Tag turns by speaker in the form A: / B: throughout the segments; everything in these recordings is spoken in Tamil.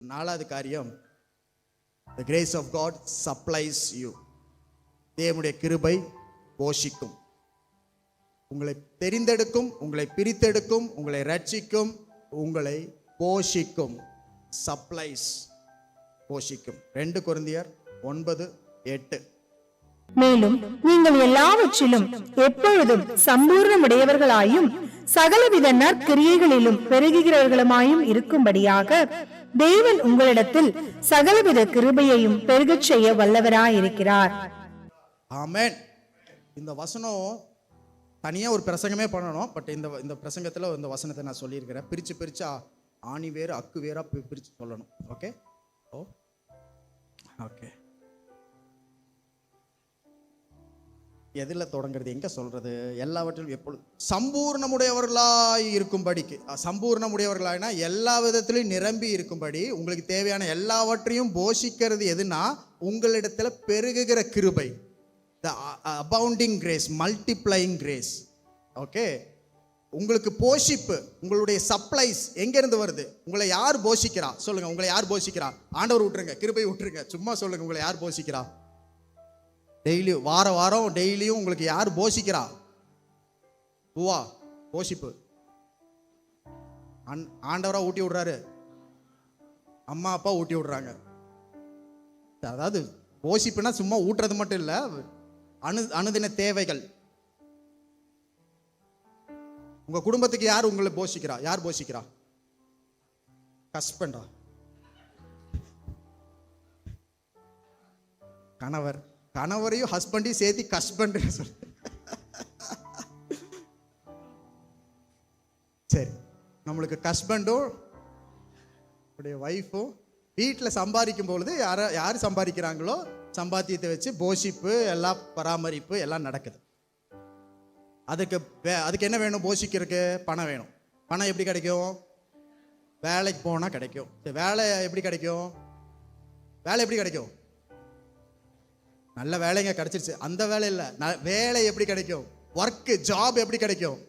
A: நாலாவது காரியம் the grace of God supplies you தேவனுடைய கிருபை போஷிக்கும். உங்களை தெரிந்தெடுக்கும் உங்களை பிரித்தெடுக்கும் உங்களை ரட்சிக்கும் உங்களை போஷிக்கும். சப்ளைஸ் போஷிக்கும். ரெண்டு குருந்தியர் ஒன்பது எட்டு.
B: மேலும் நீங்கள் எல்லாவற்றிலும் எப்பொழுதும் சம்பூர்ணமுடையவர்களாயும் சகலவித நற்கிரியைகளிலும் பெருகுகிறவர்களுமாயும் இருக்கும்படியாக தேவன் உங்களிடத்தில் சகலவித கிருபையையும் பெருகச் செய்ய வல்லவராயிருக்கிறார்.
A: ஆமேன். இந்த வசனம் தனியாக ஒரு பிரசங்கமே பண்ணணும் பட் இந்த இந்த பிரசங்கத்தில் இந்த வசனத்தை நான் சொல்லியிருக்கிறேன். பிரித்து பிரித்து ஆணி வேறு அக்கு வேறாக பிரித்து சொல்லணும். ஓகே ஓ. ஓகே எதில் தொடங்குறது எங்கே சொல்கிறது எல்லாவற்றிலும் எப்பொழுது சம்பூர்ணமுடையவர்களாய் இருக்கும்படிக்கு அஹ், சம்பூர்ணமுடையவர்களாய்னா எல்லா விதத்திலையும் நிரம்பி இருக்கும்படி உங்களுக்கு தேவையான எல்லாவற்றையும் போஷிக்கிறது எதுனா உங்களிடத்தில் பெருகுகிற கிருபை. The abounding grace multiplying grace okay உங்களுக்கு போஷிப்பு உங்களுடைய சப்ளைஸ் எங்கேருந்து வருது? உங்களை யார் போஷிக்கிறா? சொல்லுங்கள் உங்களை யார் போஷிக்கிறா? ஆண்டவர் விட்டுருங்க கிருபை விட்டுருங்க சும்மா சொல்லுங்கள் உங்களை யார் போஷிக்கிறா? டெய்லி வார வாரம் டெய்லியும் உங்களுக்கு யார் போஷிக்கிறா? பூவா போஷிப்பு. அன் ஆண்டவராக ஊட்டி விடுறாரு. அம்மா அப்பா ஊட்டி விடுறாங்க. அதாவது போஷிப்புனா சும்மா ஊட்டுறது மட்டும் இல்லை அணு அணுதின தேவைகள். உங்கள் குடும்பத்துக்கு யார் உங்களை போஷிக்கிறா? யார் போஷிக்கிறா? ஹஸ்பண்டா கணவர். கணவரையும் ஹஸ்பண்டையும் சேர்த்து ஹஸ்பண்ட் சொல் சரி நம்மளுக்கு ஹஸ்பண்டும் உடைய ஒய்ஃபும் வீட்டில் சம்பாதிக்கும் பொழுது யார யார் சம்பாதிக்கிறாங்களோ சம்பாத்தியத்தை வச்சு போஷிப்பு எல்லாம் பராமரிப்பு எல்லாம் நடக்குது. அதுக்கு வே- அதுக்கு என்ன வேணும்? போஷிக்கிறதுக்கு பணம் வேணும். பணம் எப்படி கிடைக்கும்? வேலைக்கு போனால் கிடைக்கும். வேலை எப்படி கிடைக்கும்? வேலை எப்படி கிடைக்கும்? நல்ல வேலைங்க கிடைச்சிருச்சு. அந்த வேலை இல்லை. ந- வேலை எப்படி கிடைக்கும்? ஒர்க்கு ஜாப் எப்படி கிடைக்கும்?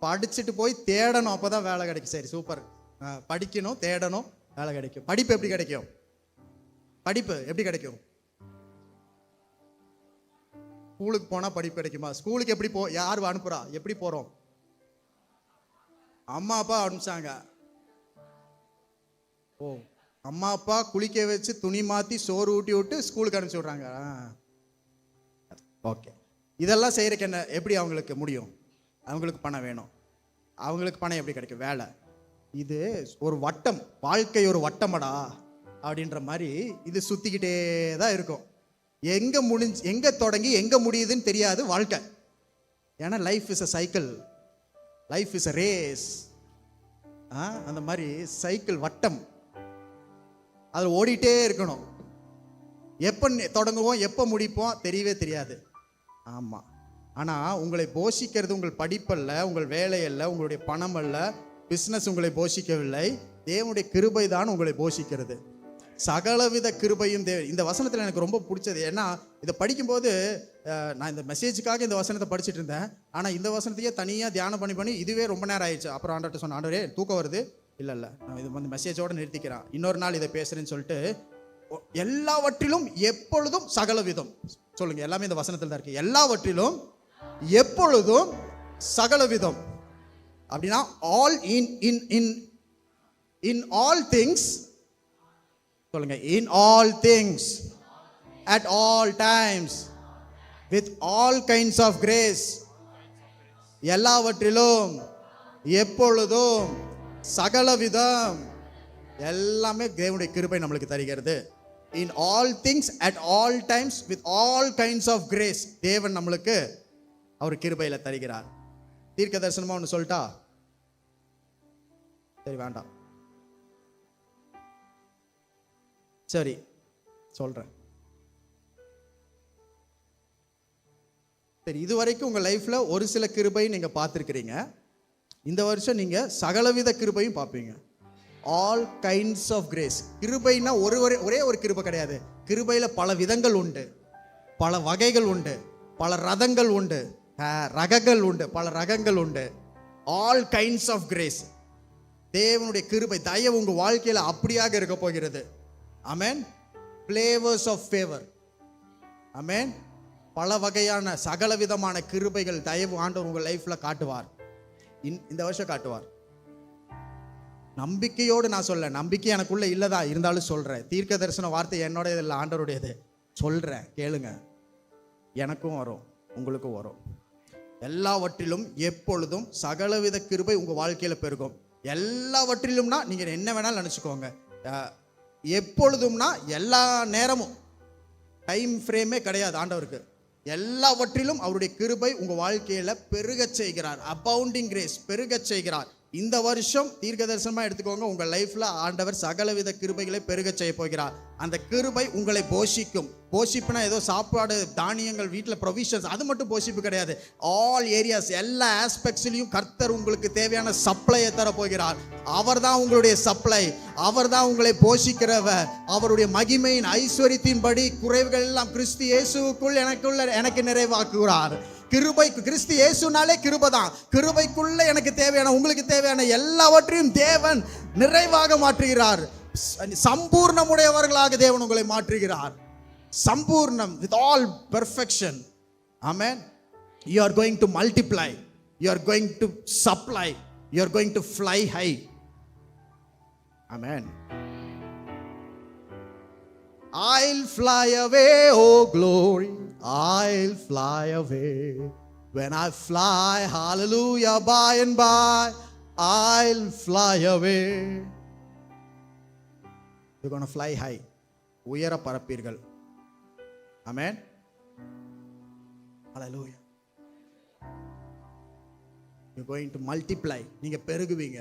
A: படிச்சுட்டு போய் தேடணும். அப்போதான் வேலை கிடைக்கும். சரி சூப்பர் படிக்கணும் தேடணும் வேலை கிடைக்கும். படிப்பு எப்படி கிடைக்கும்? படிப்பு எப்படி கிடைக்கும்? ஸ்கூலுக்கு போனால் படிப்பு கிடைக்குமா? ஸ்கூலுக்கு எப்படி போ யார் அனுப்புறா? எப்படி போகிறோம் அம்மா அப்பா அனுப்பிச்சாங்க. ஓ. அம்மா அப்பா குளிக்க வச்சு துணி மாத்தி சோறு ஊட்டி விட்டு ஸ்கூலுக்கு அனுப்பிச்சு விட்றாங்க. ஓகே இதெல்லாம் செய்யறதுக்கு என்ன எப்படி அவங்களுக்கு முடியும்? அவங்களுக்கு பணம் வேணும். அவங்களுக்கு பணம் எப்படி கிடைக்கும்? வேலை. இது ஒரு வட்டம் வாழ்க்கை ஒரு வட்டமடா அப்படின்ற மாதிரி இது சுத்திக்கிட்டே தான் இருக்கும். எங்க முடிஞ்சு எங்க தொடங்கி எங்க முடியுதுன்னு தெரியாது வாழ்க்கை. ஏன்னா life is a cycle life is a race அந்த மாதிரி சைக்கிள் வட்டம். அதில் ஓடிட்டே இருக்கணும். எப்போ தொடங்குவோம் எப்போ முடிப்போம் தெரியவே தெரியாது. ஆமாம் ஆனால் உங்களை போஷிக்கிறது உங்கள் படிப்பல்ல உங்கள் வேலையல்ல உங்களுடைய பணம் அல்ல பிஸ்னஸ் உங்களை போஷிக்கவில்லை. தேவனுடைய கிருபை தான் உங்களை போஷிக்கிறது. சகலவித கிருபையும் தேவ இந்த வசனத்தில் எனக்கு ரொம்ப பிடிச்சது. ஏன்னா இதை படிக்கும்போது நான் இந்த மெசேஜுக்காக இந்த வசனத்தை படிச்சுட்டு இருந்தேன். ஆனால் இந்த வசனத்தையே தனியாக தியானம் பண்ணி பண்ணி இதுவே ரொம்ப நேரம் ஆயிடுச்சு. அப்புறம் ஆண்டர்கிட்ட சொன்ன ஆண்டவரே தூக்கம் வருது. இல்லை இல்லை. நான் இது வந்து மெசேஜோடு நிறுத்திக்கிறேன். இன்னொரு நாள் இதை பேசுகிறேன்னு சொல்லிட்டு எல்லாவற்றிலும் எப்பொழுதும் சகலவிதம். சொல்லுங்க எல்லாமே இந்த வசனத்தில் தான் இருக்கு. எல்லாவற்றிலும் எப்பொழுதும் சகலவிதம். அப்படின்னா all in in in in all things சொல்லுங்க in all things at all times with all kinds of grace எல்லாவற்றிலும் எப்பொழுதும் சகல விதம் எல்லாமே தேவனுடைய கிருபை நம்மளுக்கு தருகிறது. In all things at all times with all kinds of grace தேவன் நம்மளுக்கு அவர் கிருபையில் தருகிறார். தீர்க்க தரிசனமா ஒன்று சொல்லிட்டா? சரி வேண்டாம். சரி சொல்றேன். சரி இதுவரைக்கும் உங்க லைஃப்ல ஒரு சில கிருபை நீங்க பார்த்துருக்கிறீங்க. இந்த வருஷம் நீங்கள் சகலவித கிருபையும் பார்ப்பீங்க. ஆல் கைண்ட்ஸ் ஆஃப் கிரேஸ் கிருபைனா ஒரு ஒரே ஒரே ஒரு கிருபை கிடையாது. கிருபையில் பல விதங்கள் உண்டு. பல வகைகள் உண்டு. பல ரதங்கள் உண்டு. ரகங்கள் உண்டு. பல ரகங்கள் உண்டு. ஆல் கைண்ட்ஸ் ஆஃப் கிரேஸ் தேவனுடைய கிருபை தயவு உங்கள் வாழ்க்கையில் அப்படியாக இருக்க போகிறது. Amen flavours of favour amen பல வகையான சகல விதமான கிருபைகள் தயவு ஆண்டவர் உங்கள் லைஃப்பில் காட்டுவார். இந்த வருஷம் காட்டுவார். நம்பிக்கையோடு நான் சொல்ல நம்பிக்கை எனக்குள்ள இல்லதா? இருந்தாலும் சொல்கிறேன் தீர்க்க தரிசன வார்த்தை என்னோட இதில் ஆண்டருடையது சொல்கிறேன் கேளுங்க. எனக்கும் வரும். உங்களுக்கும் வரும். எல்லாவற்றிலும் எப்பொழுதும் சகலவித கிருபை உங்கள் வாழ்க்கையில் பெருகும். எல்லாவற்றிலும்னா நீங்கள் என்ன வேணாலும் நினச்சிக்கோங்க. எப்பொழுதும்னா எல்லா நேரமும். டைம் ஃப்ரேமே கிடையாது ஆண்டவருக்கு. எல்லாவற்றிலும் அவருடைய கிருபை உங்கள் வாழ்க்கையில் பெருகச் செய்கிறார். அபவுண்டிங் கிரேஸ் பெருகச் செய்கிறார். இந்த வருஷம் தீர்க்க தரிசனமாக எடுத்துக்கோங்க. உங்கள் லைஃப்பில் ஆண்டவர் சகலவித கிருபைகளை பெருகச் செய்ய போகிறார். அந்த கிருபை உங்களை போஷிக்கும். போஷிப்புனா ஏதோ சாப்பாடு தானியங்கள் வீட்டில் ப்ரொவிஷன்ஸ் அது மட்டும் போஷிப்பு கிடையாது. ஆல் ஏரியாஸ் எல்லா ஆஸ்பெக்ட்ஸ்லையும் கர்த்தர் உங்களுக்கு தேவையான சப்ளையை தர போகிறார். அவர் தான் உங்களுடைய சப்ளை அவர் தான் உங்களை போஷிக்கிறவர். அவருடைய மகிமையின் ஐஸ்வர்யத்தின்படி குறைவுகள் எல்லாம் கிறிஸ்து இயேசுவுக்குள் எனக்குள்ள எனக்கு நிறைவாக்குகிறார். கிருபை கிறிஸ்து இயேசுனாலே கிருபை தான். கிருபைக்குள்ள எனக்கு தேவையான உங்களுக்கு தேவையான எல்லாவற்றையும் தேவன் நிறைவாக மாற்றுகிறார். சம்பூர்ணமுடையவர்களாக தேவன் உங்களை மாற்றுகிறார். சம்பூர்ணம் with all perfection amen you are going to multiply you are going to supply you are going to fly high amen I'll fly away, oh glory. I'll fly away. When I fly, hallelujah, by and by, I'll fly away. You're going to fly high. உயர பரப்பீர்கள் அமேன் hallelujah you're going to multiply நீங்க பெருகுவீங்க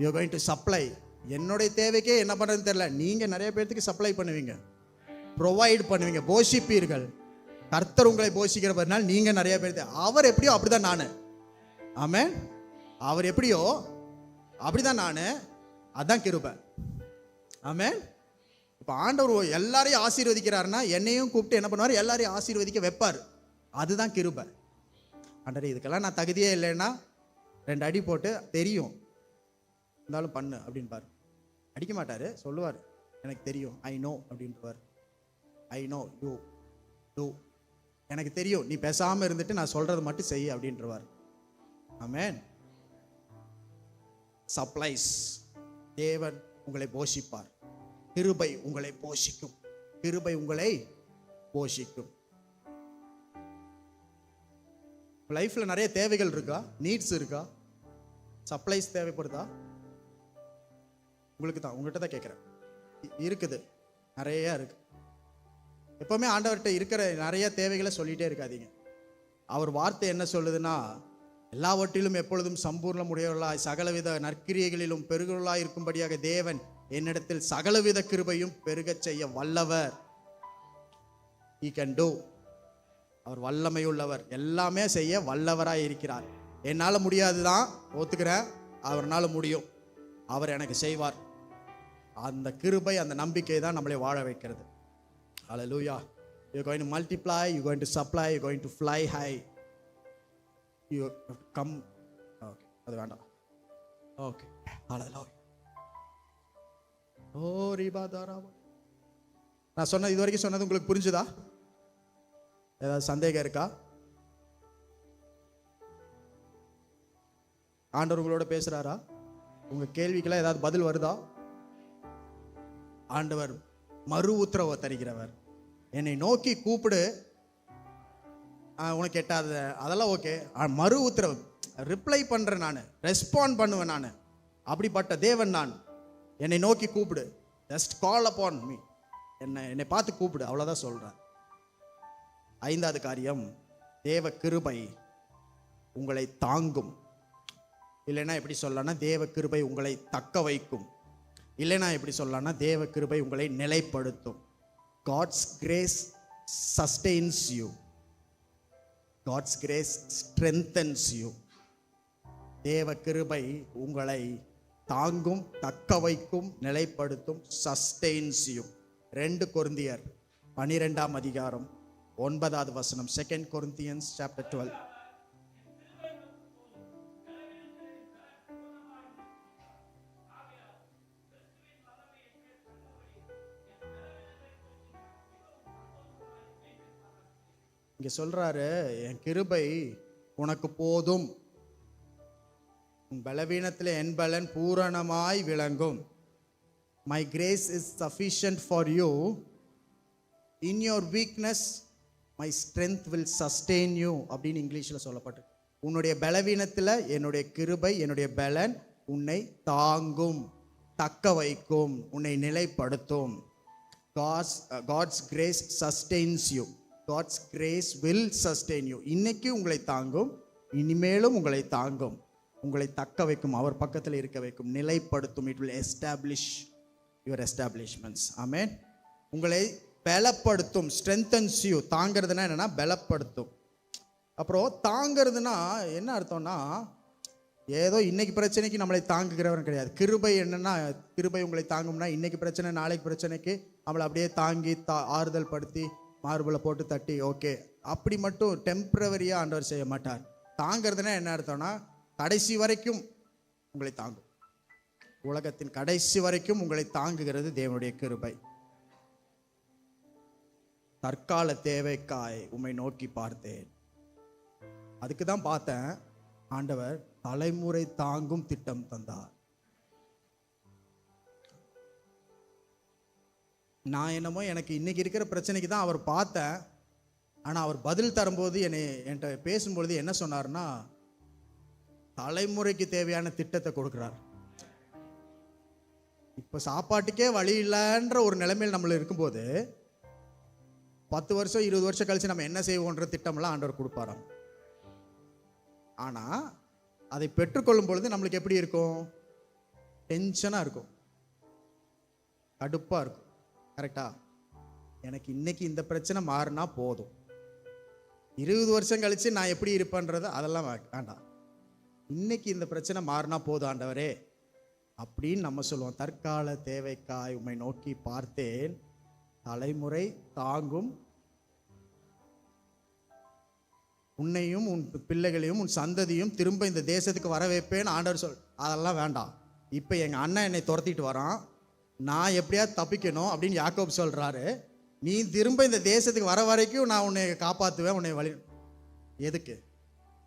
A: you're going to supply என்னுடைய தேவைக்கே என்ன பண்ணுறதுன்னு தெரியல. நீங்கள் நிறைய பேர்த்துக்கு சப்ளை பண்ணுவீங்க. ப்ரொவைட் பண்ணுவீங்க. போஷிப்பீர்கள். கர்த்தர் உங்களை போஷிக்கிறவர்னால் நீங்கள் நிறைய பேர் அவர் எப்படியோ அப்படிதான் நான். ஆமே அவர் எப்படியோ அப்படிதான் நான். அதான் கிருபை. ஆமே இப்போ ஆண்டவர் எல்லாரையும் ஆசீர்வதிக்கிறாருன்னா என்னையும் கூப்பிட்டு என்ன பண்ணுவார்? எல்லாரையும் ஆசீர்வதிக்க வைப்பார். அதுதான் கிருபை. ஆண்டரே இதுக்கெல்லாம் நான் தகுதியே இல்லைன்னா ரெண்டு அடி போட்டு தெரியும். இருந்தாலும் பண்ணு அப்படின்பார். அடிக்க மாட்டார் சொல்லுவார். எனக்கு தெரியும் ஐ நோ அப்படின்றவர். ஐ நோ யூ டூ எனக்கு தெரியும் நீ பேசாமல் இருந்துட்டு நான் சொல்கிறது மட்டும் செய் அப்படின்றவார். ஆமேன் சப்ளைஸ் தேவன் உங்களை போஷிப்பார். கிருபை உங்களை போஷிக்கும். கிருபை உங்களை போஷிக்கும். லைஃப்பில் நிறைய தேவைகள் இருக்கா? நீட்ஸ் இருக்கா? சப்ளைஸ் தேவைப்படுதா? உங்களுக்கு தான் உங்கள்கிட்ட தான் கேட்குறேன். இருக்குது. நிறையா இருக்கு. எப்போவுமே ஆண்டவர்கிட்ட இருக்கிற நிறைய தேவைகளை சொல்லிகிட்டே இருக்காதீங்க. அவர் வார்த்தை என்ன சொல்லுதுன்னா எல்லாவற்றிலும் எப்பொழுதும் சம்பூர்ணமுடையவர்களாய் சகலவித நற்கிரியைகளிலும் பெருகளாய் இருக்கும்படியாக தேவன் என்னிடத்தில் சகலவித கிருபையும் பெருகச் செய்ய வல்லவர். ஈ கேன் டூ அவர் வல்லமை உள்ளவர். எல்லாமே செய்ய வல்லவராக இருக்கிறார். என்னால் முடியாது தான் ஒத்துக்கிறேன். அவர்னால முடியும். அவர் எனக்கு செய்வார். அந்த கிருபை அந்த நம்பிக்கை தான் நம்மளை வாழ வைக்கிறது. Hallelujah you going to multiply you going to supply you going to fly high you come okay அது வேண்டாம். Okay Hallelujah. ஓ ரீபா தாராவா நான் சொன்னது இது வரைக்கும் சொன்னது உங்களுக்கு புரிஞ்சுதா? ஏதாவது சந்தேகம் இருக்கா? ஆண்டவர் உங்களோட பேசுகிறாரா உங்கள் கேள்விக்கெல்லாம் ஏதாவது பதில் வருதா? ஆண்டவர் மறு உத்தரவை தருகிறவர். என்னை நோக்கி கூப்பிடு. உனக்கு எட்டாத அதெல்லாம் ஓகே மறு உத்தரவு. ரிப்ளை பண்ணுறேன் நான். ரெஸ்பாண்ட் பண்ணுவேன் நான். அப்படிப்பட்ட தேவன் நான். என்னை நோக்கி கூப்பிடு. ஜஸ்ட் கால் அப்பான் மீ என்னை என்னை பார்த்து கூப்பிடு. அவ்வளோதான் சொல்கிறேன் ஐந்தாவது காரியம் தேவ கிருபை உங்களை தாங்கும். இல்லைன்னா எப்படி சொல்லலாம்னா தேவ கிருபை உங்களை தக்க வைக்கும். இல்லை நான் எப்படி சொல்லலாம்னா தேவ கிருபை உங்களை நிலைப்படுத்தும். God's grace sustains you God's grace strengthens you தேவ கிருபை உங்களை தாங்கும் தக்க வைக்கும் நிலைப்படுத்தும் சஸ்டெயின்ஸ் யூ ரெண்டு கொருந்தியர் பனிரெண்டாம் அதிகாரம் ஒன்பதாவது வசனம். செகண்ட் கொருந்தியன்ஸ் சாப்டர் டுவெல் இன்னைக்கு சொல்றாரு என் கிருபை உனக்கு போதும். உன் பலவீனத்தில் என் பலன் பூரணமாய் விளங்கும். My grace is sufficient for you in your weakness my strength will sustain you அப்படின்னு இங்கிலீஷில் சொல்லப்பட்டு. உன்னுடைய பலவீனத்தில் என்னுடைய கிருபை என்னுடைய பலன் உன்னை தாங்கும் தக்க வைக்கும் உன்னை நிலைப்படுத்தும். God's God's grace sustains you God's grace will sustain you இன்னைக்கு உங்களை தாங்கும் இனிமேலும் உங்களை தாங்கும். உங்களை தக்க வைக்கும் அவர் பக்கத்தில் இருக்க வைக்கும் நிலைப்படுத்தும். It will establish your establishments amen உங்களை பலப்படுத்தும் ஸ்ட்ரென்தன்ஸ் யூ தாங்கிறதுனா என்னென்னா பலப்படுத்தும். அப்புறம் தாங்கிறதுனா என்ன அர்த்தம்னா ஏதோ இன்னைக்கு பிரச்சனைக்கு நம்மளை தாங்குகிறவன் கிடையாது. கிருபை என்னன்னா கிருபை உங்களை தாங்கும்னா இன்னைக்கு பிரச்சனை நாளைக்கு பிரச்சனைக்கு நம்மளை அப்படியே தாங்கி தா ஆறுதல் படுத்தி மார்பிளை போட்டு தட்டி ஓகே. அப்படி மட்டும் டெம்ப்ரவரியாக ஆண்டவர் செய்ய மாட்டார். தாங்கிறதுனா என்ன அர்த்தம்னா கடைசி வரைக்கும் உங்களை தாங்கும். உலகத்தின் கடைசி வரைக்கும் உங்களை தாங்குகிறது தேவனுடைய கிருபை. தற்கால தேவைக்காய் உம்மை நோக்கி பார்த்தேன். அதுக்கு தான் பார்த்தேன் ஆண்டவர் தலைமுறை தாங்கும் திட்டம் தந்தார். நான் என்னமோ எனக்கு இன்றைக்கி இருக்கிற பிரச்சனைக்கு தான் அவர் பார்த்தேன். ஆனால் அவர் பதில் தரும்போது என்னை என்கிட்ட பேசும்பொழுது என்ன சொன்னார்னா தலைமுறைக்கு தேவையான திட்டத்தை கொடுக்குறார். இப்போ சாப்பாட்டுக்கே வழி இல்லைன்ற ஒரு நிலைமையில் நம்மள இருக்கும்போது பத்து வருஷம் இருபது வருஷம் கழிச்சு நம்ம என்ன செய்வோன்ற திட்டமெல்லாம் ஆண்டவர் கொடுப்பாராம். ஆனால் அதை பெற்றுக்கொள்ளும் பொழுது நம்மளுக்கு எப்படி இருக்கும்? டென்ஷனாக இருக்கும். கடுப்பாக இருக்கும். கரெக்டா? எனக்கு இன்னைக்கு இந்த பிரச்சனை மாறினா போதும். இருபது வருஷம் கழிச்சு நான் எப்படி இருப்பேன்றது அதெல்லாம் வேண்டாம். இன்னைக்கு இந்த பிரச்சனை மாறினா போதும் ஆண்டவரே. அப்படின்னு நம்ம சொல்லுவோம். தற்கால தேவைக்காய் உம்மை நோக்கி பார்த்தேன். தலைமுறை தாங்கும். உன்னையும் உன் பிள்ளைகளையும் உன் சந்ததியும் திரும்ப இந்த தேசத்துக்கு வர வைப்பேன்னு ஆண்டவர் சொல் அதெல்லாம் வேண்டாம். இப்போ எங்கள் அண்ணன் என்னை துரத்திட்டு வரான். நான் எப்படியாவது தப்பிக்கணும் அப்படின்னு யாக்கோப் சொல்கிறாரு நீ திரும்ப இந்த தேசத்துக்கு வர வரைக்கும் நான் உன்னை காப்பாற்றுவேன் உன்னை வழி எதுக்கு?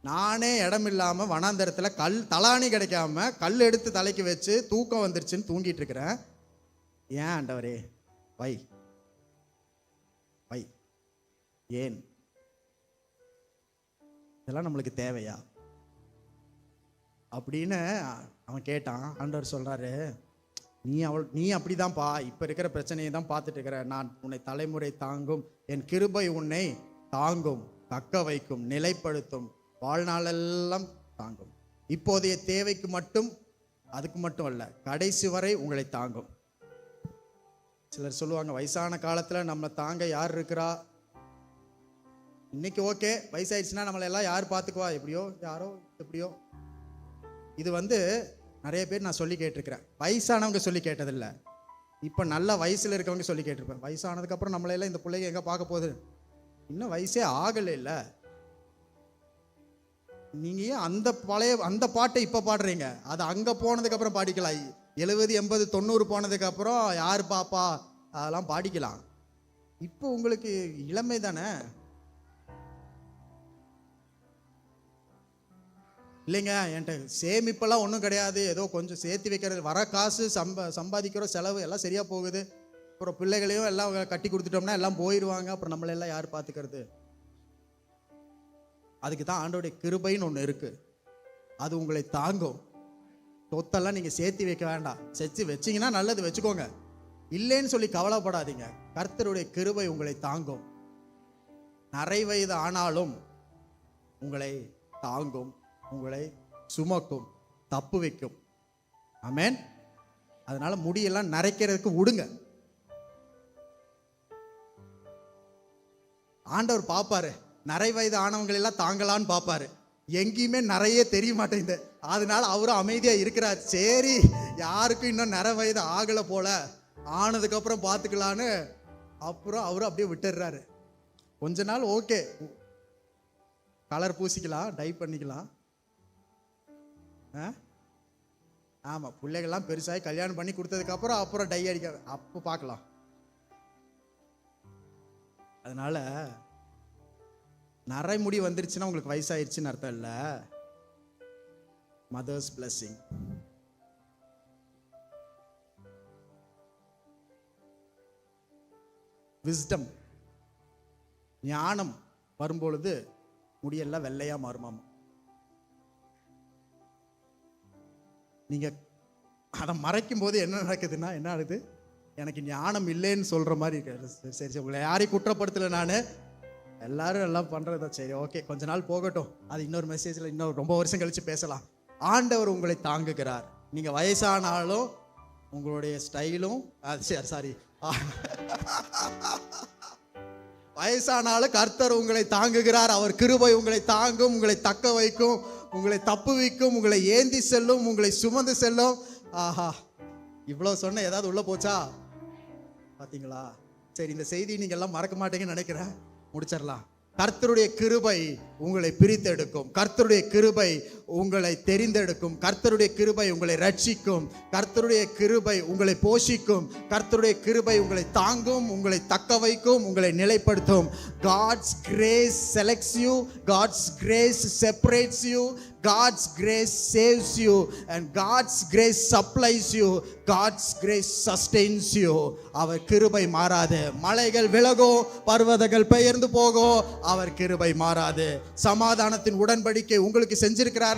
A: நானே இடம் இல்லாமல் வனாந்தரத்தில் கல் தலாணி கிடைக்காம கல் எடுத்து தலைக்கு வச்சு தூக்கம் வந்துருச்சுன்னு தூங்கிட்டு இருக்கிறேன். ஏன் ஆண்டவரே? வை. வை. ஏன்? இதெல்லாம் நம்மளுக்கு தேவையா? அப்படின்னு அவன் கேட்டான். ஆண்டவர் சொல்கிறாரு நீ அவள் நீ அப்படிதான்ப்பா இப்போ இருக்கிற பிரச்சனையை தான் பார்த்துட்டு இருக்கிற. நான் உன்னை தலைமுறை தாங்கும். என் கிருபை உன்னை தாங்கும். தக்க வைக்கும் நிலைப்படுத்தும். வாழ்நாளெல்லாம் தாங்கும். இப்போதைய தேவைக்கு மட்டும் அதுக்கு மட்டும் அல்ல கடைசி வரை உங்களை தாங்கும். சிலர் சொல்லுவாங்க வயசான காலத்தில் நம்மளை தாங்க யார் இருக்கிறா? இன்னைக்கு ஓகே வயசாயிடுச்சுன்னா நம்மளை எல்லாம் யார் பார்த்துக்குவா? எப்படியோ யாரோ எப்படியோ. இது வந்து நிறைய பேர் நான் சொல்லி கேட்டிருக்கிறேன். வயசானவங்க சொல்லி கேட்டதில்லை. இப்போ நல்ல வயசில் இருக்கவங்க சொல்லி கேட்டிருப்பேன். வயசானதுக்கப்புறம் நம்மளையெல்லாம் இந்த பிள்ளைங்க எங்கே பார்க்க போகுது? இன்னும் வயசே ஆகலை இல்லை. நீங்கள் ஏன் அந்த பழைய அந்த பாட்டை இப்போ பாடுறீங்க? அது அங்கே போனதுக்கப்புறம் பாடிக்கலாம். எழுபது எண்பது தொண்ணூறு போனதுக்கப்புறம் யார் பாப்பா? அதெல்லாம் பாடிக்கலாம். இப்போ உங்களுக்கு இளமை தானே? இல்லைங்க என்கிட்ட சேமிப்பெல்லாம் ஒன்றும் கிடையாது. ஏதோ கொஞ்சம் சேர்த்து வைக்கிறது வர காசு சம்ப சம்பாதிக்கிற செலவு எல்லாம் சரியாக போகுது. அப்புறம் பிள்ளைகளையும் எல்லாம் கட்டி கொடுத்துட்டோம்னா எல்லாம் போயிடுவாங்க அப்புறம் நம்மளை எல்லாம் யார் பார்த்துக்கிறது? அதுக்கு தான் ஆண்டோடைய கிருபைன்னு ஒன்று இருக்குது அது உங்களை தாங்கும். சொத்தெல்லாம் நீங்கள் சேர்த்து வைக்க வேண்டாம். செச்சு வச்சீங்கன்னா நல்லது வச்சுக்கோங்க. இல்லைன்னு சொல்லி கவலைப்படாதீங்க. கர்த்தருடைய கிருபை உங்களை தாங்கும். நரை வயது ஆனாலும் உங்களை தாங்கும். உங்களை சுமக்கும் தப்பு வைக்கும். அமேன் அதனால முடியெல்லாம் நரைக்கிறதுக்கு விடுங்க ஆண்டவர் பார்ப்பாரு நரை வயது ஆனவங்களை எல்லாம் தாங்கலான்னு பார்ப்பாரு எங்கேயுமே நிறைய தெரிய மாட்டேங்குது அதனால அவரும் அமைதியாக இருக்கிறார். சரி யாருக்கும் இன்னும் நிறை வயது ஆகலை போல. ஆனதுக்கப்புறம் பார்த்துக்கலான்னு அப்புறம் அவரும் அப்படியே விட்டுடுறாரு. கொஞ்ச நாள் ஓகே. கலர் பூசிக்கலாம் டை பண்ணிக்கலாம். ஆமாம் பிள்ளைகள்லாம் பெருசாகி கல்யாணம் பண்ணி கொடுத்ததுக்கப்புறம் அப்புறம் டை அடிக்க அப்போ பார்க்கலாம். அதனால நரைமுடி வந்துருச்சுன்னா உங்களுக்கு வயசாயிருச்சுன்னு அர்த்தம் இல்லை. மதர்ஸ் பிளஸ்ஸிங் விஸ்டம் ஞானம் வரும்பொழுது முடியெல்லாம் வெள்ளையாக மாறுமாம். நீங்கள் அதை மறைக்கும் போது என்ன நடக்குதுன்னா என்ன ஆகுது? எனக்கு ஞானம் இல்லைன்னு சொல்கிற மாதிரி இருக்கு. சரி, சரி உங்களை யாரையும் குற்றப்படுத்தலை நான். எல்லாரும் எல்லாம் பண்ணுறதா சரி ஓகே கொஞ்ச நாள் போகட்டும். அது இன்னொரு மெசேஜில் இன்னொரு ரொம்ப வருஷம் கழித்து பேசலாம். ஆண்டவர் உங்களை தாங்குகிறார். நீங்கள் வயசானாலும் உங்களுடைய ஸ்டைலும் சரி சாரி வயசானாலும் கர்த்தர் உங்களை தாங்குகிறார். அவர் கிருபை உங்களை தாங்கும் உங்களை தக்க வைக்கும் உங்களை தப்புவிக்கும் உங்களை ஏந்தி செல்லும் உங்களை சுமந்து செல்லும். ஆஹா இவ்வளோ சொன்ன ஏதாவது உள்ள போச்சா? பார்த்தீங்களா சரி இந்த செய்தி நீங்க எல்லாம் மறக்க மாட்டீங்கன்னு நினைக்கிறேன். முடிச்சிடலாம். கர்த்தருடைய கிருபை உங்களை பிரித்தெடுக்கும். கர்த்தருடைய கிருபை உங்களை தெரிந்தெடுக்கும். கர்த்தருடைய கிருபை உங்களை ரட்சிக்கும். கர்த்தருடைய கிருபை உங்களை போஷிக்கும். கர்த்தருடைய கிருபை உங்களை தாங்கும் உங்களை தக்க வைக்கும் உங்களை நிலைப்படுத்தும். God's grace selects you God's grace separates you God's grace saves you and God's grace supplies you God's grace sustains you அவர் கிருபை மாறாது. மலைகள் விலகும் பர்வதங்கள் பெயர்ந்து போகும் அவர் கிருபை மாறாது. சமாதானத்தின் உடன்படிக்கை உங்களுக்கு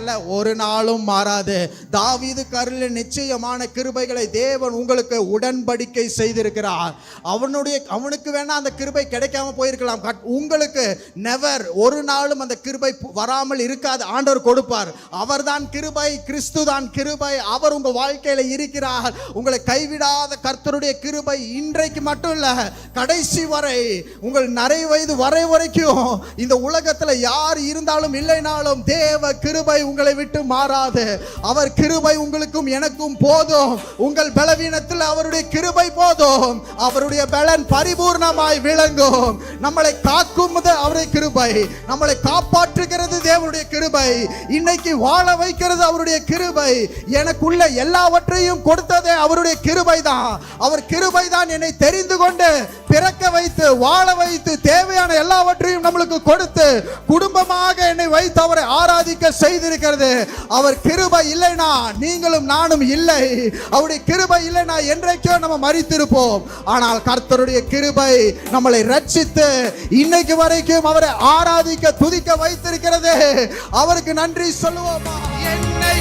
A: அல்ல ஒரு நாளும் மாறாது. தாவீது கருள நிச்சயமான கிருபைகளை தேவன் உங்களுக்கு உடன்படிக்கை செய்திருக்கிறார். அவனுடைய அவனுக்கு வேணா அந்த கிருபை கிடைக்காம போயிருக்கலாம். உங்களுக்கு நெவர் ஒரு நாளும் அந்த கிருபை வராமல் இருக்காது. ஆண்டவர் கொடுப்பார். அவர்தான் கிருபை கிறிஸ்து தான் கிருபை. அவர் உங்க வாழ்க்கையில இருக்கிறார். உங்களை கைவிடாத கர்த்தருடைய கிருபை இன்றைக்கு மட்டும் இல்லை கடைசி வரை உங்கள் நிறை வயது வரை வரைக்கும் இந்த உலகத்தில் யார் இருந்தாலும் இல்லைனாலும் தேவ கிருபை உங்களை விட்டு மாறாது. அவர் கிருபை உங்களுக்கும் எனக்கும் போதும். உங்கள் பலவீனத்தில் அவருடைய கிருபை போதும். அவருடைய பலன் பரிபூர்ணமாய் விளங்கும். நம்மளை காக்கும் அவருடைய கிருபை. நம்மளை காப்பாற்றுகிறது தேவனுடைய கிருபை. இன்னைக்கு வாழ வைக்கிறது அவருடைய கிருபை. எனக்குள்ள எல்லாவற்றையும் கொடுத்ததே அவருடைய கிருபை தான் அவர் கிருபை தான் என்னை தெரிந்து கொண்டு பிறக்க வைத்து வாழ வைத்து தேவையான எல்லாவற்றையும் நம்மளுக்கு கொடுத்து குடும்பமாக என்னை வைத்து அவரை ஆராதிக்க செய்திரு இருக்கிறது. அவர் கிருபை இல்லைனா நீங்களும் நானும் இல்லை. அவருடைய கிருபை இல்லைனா என்றைக்கோ நம்ம மறித்திருப்போம் ஆனால் கர்த்தருடைய கிருபை நம்மளை ரட்சித்து இன்னைக்கு வரைக்கும் அவரை ஆராதிக்க துதிக்க வைத்திருக்கிறது. அவருக்கு நன்றி சொல்லுவோமா? என்னை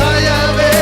A: தயவே